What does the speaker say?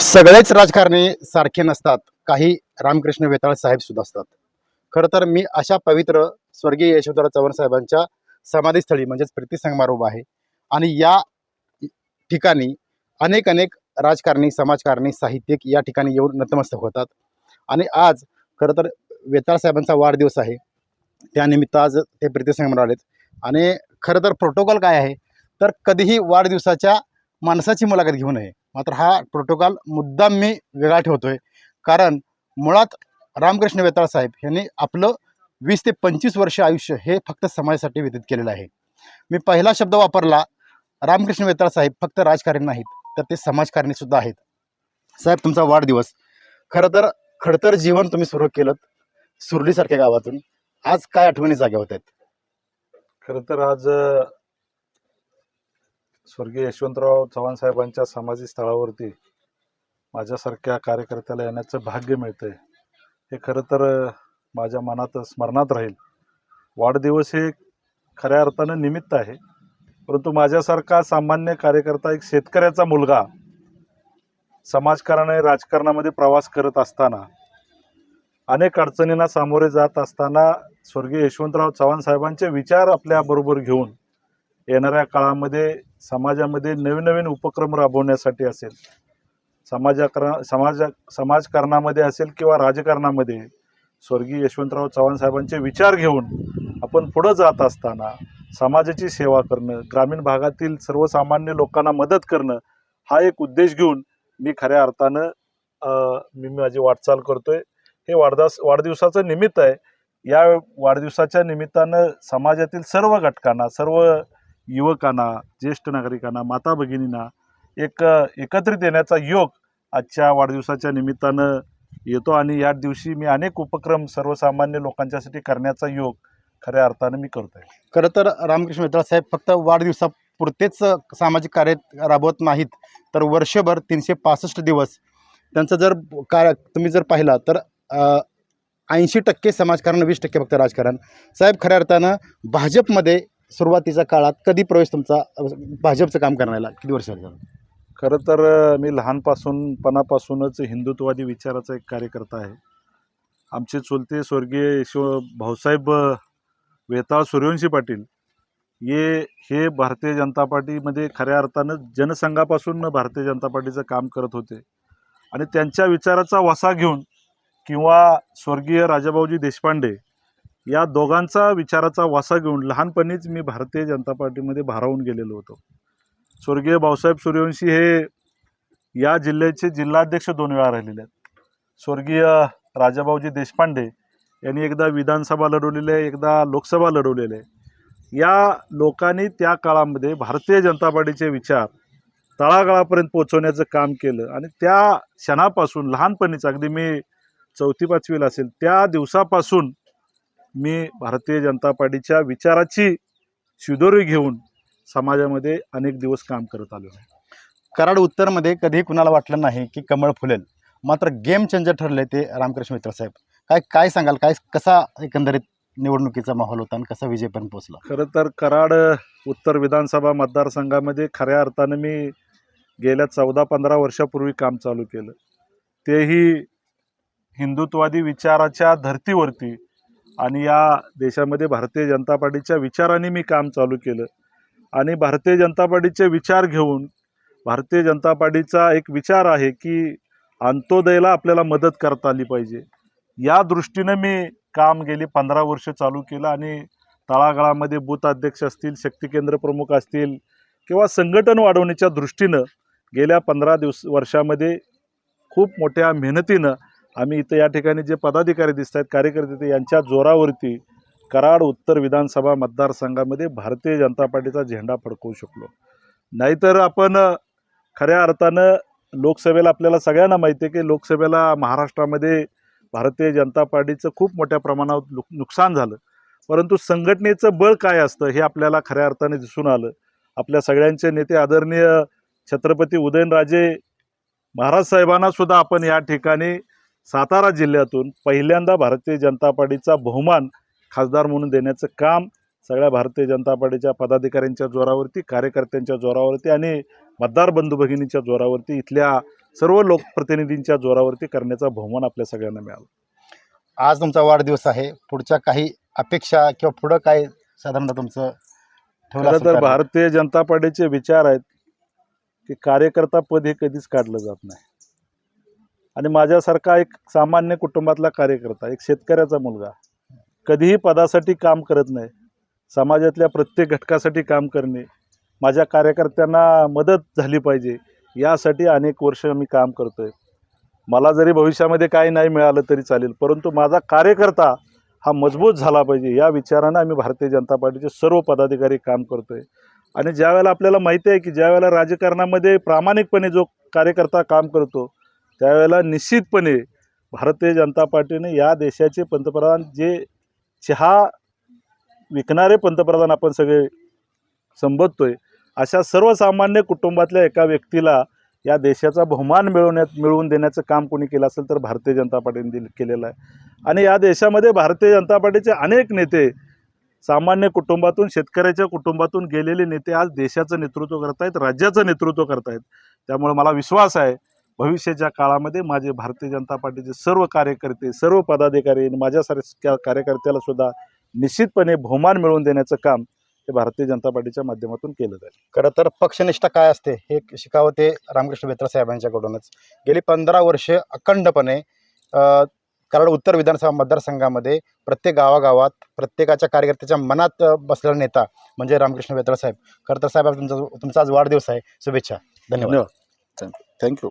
सगळेच राजकारणी सारखे नसतात. काही रामकृष्ण वेताळ साहेब सुद्धा असतात. खरं तर मी अशा पवित्र स्वर्गीय यशवंतराव चव्हाण साहेबांच्या समाधीस्थळी म्हणजेच प्रीती आहे. आणि या ठिकाणी अनेक अनेक राजकारणी समाजकारणी साहित्यिक या ठिकाणी येऊन नतमस्तक होतात. आणि आज खरं तर वेताळ साहेबांचा वाढदिवस आहे. त्यानिमित्त आज ते प्रीती आलेत. आणि खरं तर प्रोटोकॉल काय आहे? तर कधीही वाढदिवसाच्या माणसाची मुलाखत घेऊ नये. मात्र हा प्रोटोकॉल मुद्दाम मी वेगळा ठेवतोय. कारण मुळात रामकृष्ण वेताळ साहेब यांनी आपलं वीस ते पंचवीस वर्ष आयुष्य हे फक्त समाजासाठी व्यतीत केलेलं आहे. मी पहिला शब्द वापरला रामकृष्ण वेताळ साहेब फक्त राजकारणी नाहीत तर ते समाजकारणी सुद्धा आहेत. साहेब तुमचा वाढदिवस. खरं तर खडतर जीवन तुम्ही सुरू केलं सुरलीसारख्या गावातून. आज काय आठवणी जाग्या होत आहेत? खरं तर आज स्वर्गीय यशवंतराव चव्हाण साहेबांच्या सामाजिक स्थळावरती माझ्यासारख्या कार्यकर्त्याला येण्याचं भाग्य मिळतंय. हे खरं तर माझ्या मनात स्मरणात राहील. वाढदिवस हे खऱ्या अर्थानं निमित्त आहे. परंतु माझ्यासारखा सामान्य कार्यकर्ता एक शेतकऱ्याचा मुलगा समाजकारण राजकारणामध्ये प्रवास करत असताना अनेक अडचणींना सामोरे जात असताना स्वर्गीय यशवंतराव चव्हाण साहेबांचे विचार आपल्याबरोबर घेऊन येणाऱ्या काळामध्ये समाजामध्ये नवीन नवीन उपक्रम राबवण्यासाठी असेल समाजाकरा समाज समाजकारणामध्ये असेल किंवा राजकारणामध्ये स्वर्गीय यशवंतराव चव्हाण साहेबांचे विचार घेऊन आपण पुढं जात असताना समाजाची सेवा करणं ग्रामीण भागातील सर्वसामान्य लोकांना मदत करणं हा एक उद्देश घेऊन मी खऱ्या अर्थानं मी माझी वाटचाल करतोय. हे वाढदास वाढदिवसाचं निमित्त आहे. या वाढदिवसाच्या निमित्तानं समाजातील सर्व घटकांना सर्व युवकांना ज्येष्ठ नागरिकांना माता भगिनींना एक एकत्रित येण्याचा योग आजच्या वाढदिवसाच्या निमित्तानं येतो आणि या दिवशी मी अनेक उपक्रम सर्वसामान्य लोकांच्यासाठी करण्याचा योग खऱ्या अर्थानं मी करतोय. खरं तर रामकृष्ण मित्रा साहेब फक्त वाढदिवसापुरतेच सामाजिक कार्य राबवत नाहीत तर वर्षभर तीनशे पासष्ट दिवस त्यांचं जर कार्य तुम्ही जर पाहिला तर ऐंशी टक्के समाजकारण वीस टक्के फक्त राजकारण. साहेब खऱ्या अर्थानं भाजपमध्ये सुरुवातीच्या काळात कधी प्रवेश तुमचा भाजपचं काम करण्याला किती वर्ष झालं? खरं तर मी लहानपासून पणापासूनच हिंदुत्ववादी विचाराचा एक कार्यकर्ता आहे. आमचे चुलते स्वर्गीय शिव भाऊसाहेब वेताळ सूर्यवंशी पाटील ये हे भारतीय जनता पार्टीमध्ये खऱ्या अर्थानं जनसंघापासून भारतीय जनता पार्टीचं काम करत होते. आणि त्यांच्या विचाराचा वसा घेऊन किंवा स्वर्गीय राजाभाऊजी देशपांडे या दोघांचा विचाराचा वासा घेऊन लहानपणीच मी भारतीय जनता पार्टीमध्ये भारावून गेलेलो होतो. स्वर्गीय भाऊसाहेब सूर्यवंशी हे या जिल्ह्याचे जिल्हाध्यक्ष दोन वेळा राहिलेले आहेत. स्वर्गीय राजाभाऊजी देशपांडे यांनी एकदा विधानसभा लढवलेली आहे एकदा लोकसभा लढवलेली आहे. या लोकांनी त्या काळामध्ये भारतीय जनता पार्टीचे विचार तळागाळापर्यंत पोहोचवण्याचं काम केलं आणि त्या क्षणापासून लहानपणीच अगदी मी चौथी पाचवीला असेल त्या दिवसापासून मी भारतीय जनता पार्टीच्या विचाराची शिदोरी घेऊन समाजामध्ये अनेक दिवस काम करत आलो आहे. कराड उत्तरमध्ये कधीही कुणाला वाटलं नाही की कमळ फुलेल. मात्र गेम चेंजर ठरले ते रामकृष्ण मित्र साहेब. काय काय सांगाल? काय कसा एकंदरीत निवडणुकीचा माहोल होता आणि कसा विजयपर्यंत पोहोचला? खरं तर कराड उत्तर विधानसभा मतदारसंघामध्ये खऱ्या अर्थानं मी गेल्या चौदा पंधरा वर्षापूर्वी काम चालू केलं. तेही हिंदुत्वादी विचाराच्या धर्तीवरती आणि या देशामध्ये भारतीय जनता पार्टीच्या विचाराने मी काम चालू केलं. आणि भारतीय जनता पार्टीचे विचार घेऊन भारतीय जनता पार्टीचा एक विचार आहे की अंत्योदयाला आपल्याला मदत करता आली पाहिजे. या दृष्टीनं मी काम गेली पंधरा वर्ष चालू केलं आणि तळागाळामध्ये बूथ अध्यक्ष असतील शक्ती केंद्र प्रमुख असतील किंवा संघटन वाढवण्याच्या दृष्टीनं गेल्या पंधरा दिवस वर्षामध्ये खूप मोठ्या मेहनतीनं आम्ही इथं या ठिकाणी जे पदाधिकारी दिसत आहेत कार्यकर्ते ते यांच्या जोरावरती कराड उत्तर विधानसभा मतदारसंघामध्ये भारतीय जनता पार्टीचा झेंडा फडकवू शकलो. नाहीतर आपण खऱ्या अर्थानं लोकसभेला आपल्याला सगळ्यांना माहिती आहे की लोकसभेला महाराष्ट्रामध्ये भारतीय जनता पार्टीचं खूप मोठ्या प्रमाणावर नुकसान झालं. परंतु संघटनेचं बळ काय असतं हे आपल्याला खऱ्या अर्थाने दिसून आलं. आपल्या सगळ्यांचे नेते आदरणीय छत्रपती उदयनराजे महाराज साहेबांना सुद्धा आपण या ठिकाणी सातारा जिल्ह्यातून पहिल्यांदा भारतीय जनता पार्टीचा बहुमान खासदार म्हणून देण्याचं काम सगळ्या भारतीय जनता पार्टीच्या पदाधिकाऱ्यांच्या जोरावरती कार्यकर्त्यांच्या जोरावरती आणि मतदार बंधू भगिनीच्या जोरावरती इथल्या सर्व लोकप्रतिनिधींच्या जोरावरती करण्याचा बहुमान आपल्या सगळ्यांना मिळाला. आज तुमचा वाढदिवस आहे. पुढच्या काही अपेक्षा किंवा पुढं काय साधारणतः तुमचं ठेवलं खरं तर? भारतीय जनता पार्टीचे विचार आहेत की कार्यकर्ता पद हे कधीच काढलं जात नाही. आणि माझ्यासारखा एक सामान्य कुटुंबातला कार्यकर्ता एक शेतकऱ्याचा मुलगा कधीही पदासाठी काम करत नाही समाजातल्या प्रत्येक घटकासाठी काम करणे माझ्या कार्यकर्त्यांना मदत झाली पाहिजे यासाठी अनेक वर्ष मी काम करतो आहे मला जरी भविष्यामध्ये काही नाही मिळालं तरी चालेल परंतु माझा कार्यकर्ता हा मजबूत झाला पाहिजे या विचारानं आम्ही भारतीय जनता पार्टीचे सर्व पदाधिकारी काम करतो आहे आणि ज्यावेळेला आपल्याला माहिती आहे की ज्यावेळेला राजकारणामध्ये प्रामाणिकपणे जो कार्यकर्ता काम करतो त्यावेळेला निश्चितपणे भारतीय जनता पार्टीने या देशाचे पंतप्रधान जे चहा विकणारे पंतप्रधान आपण सगळे संबोधतो आहे अशा सर्वसामान्य कुटुंबातल्या एका व्यक्तीला या देशाचा बहुमान मिळवण्यात मिळवून देण्याचं काम कोणी केलं असेल तर भारतीय जनता पार्टीने दिल केलेलं आहे. आणि या देशामध्ये भारतीय जनता पार्टीचे अनेक नेते सामान्य कुटुंबातून शेतकऱ्याच्या कुटुंबातून गेलेले नेते आज देशाचं नेतृत्व करतायत राज्याचं नेतृत्व करतायत. त्यामुळे मला विश्वास आहे भविष्याच्या काळामध्ये माझे भारतीय जनता पार्टीचे सर्व कार्यकर्ते सर्व पदाधिकारी आणि माझ्यासारख्या कार्यकर्त्याला सुद्धा निश्चितपणे बहुमान मिळवून देण्याचं काम हे भारतीय जनता पार्टीच्या माध्यमातून केलं जाईल. खरं तर पक्षनिष्ठा काय असते हे शिकावं ते रामकृष्ण बेत्र साहेबांच्याकडूनच गेली पंधरा वर्षे अखंडपणे अ, कराड उत्तर विधानसभा मतदारसंघामध्ये प्रत्येक गावागावात प्रत्येकाच्या कार्यकर्त्याच्या मनात बसलेला नेता म्हणजे रामकृष्ण बेत्र साहेब. खरं तर साहेब तुमचा तुमचा आज वाढदिवस आहे. शुभेच्छा. धन्यवाद. थँक्यू.